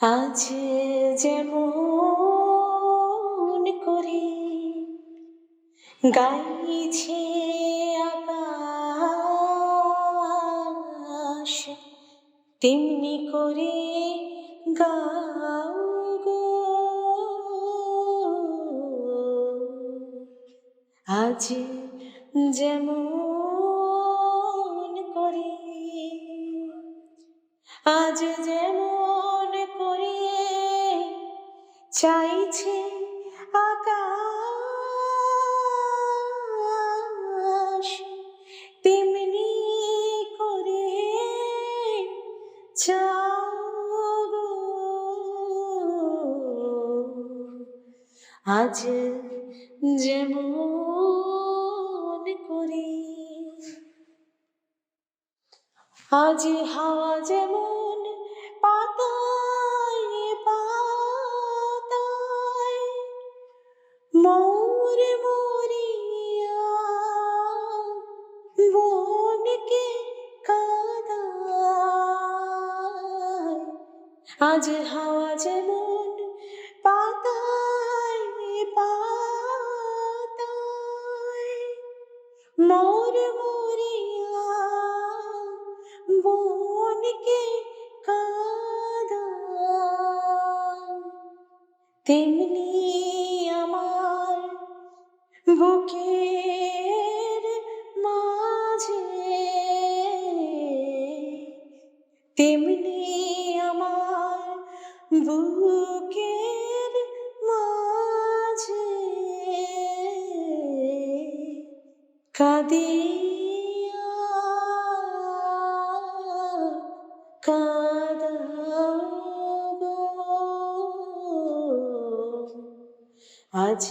আজ যেমন করে গাইছে আকাশ তেমনি করে গাও গো। আজ যেমন করে আজ যেমন চাইছে আকাশ তেমনি করে চাও আজ যেমন করি আজ হাওয়া যেমন পাতায় আজ হাওয়া যেমন পাতায় পাতায় মোর মরিয়া বনকে কাদায় তেমনি আমার বুকের বুকের মাঝে কাঁদিয়া কাঁদাবো। আজ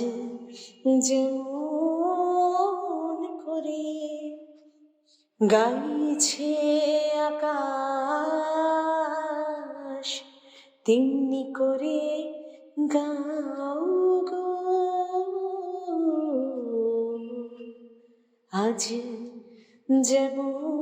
যেমন করে গাইছে আকাশ তেমনি করে গাও গো। আজ যেমন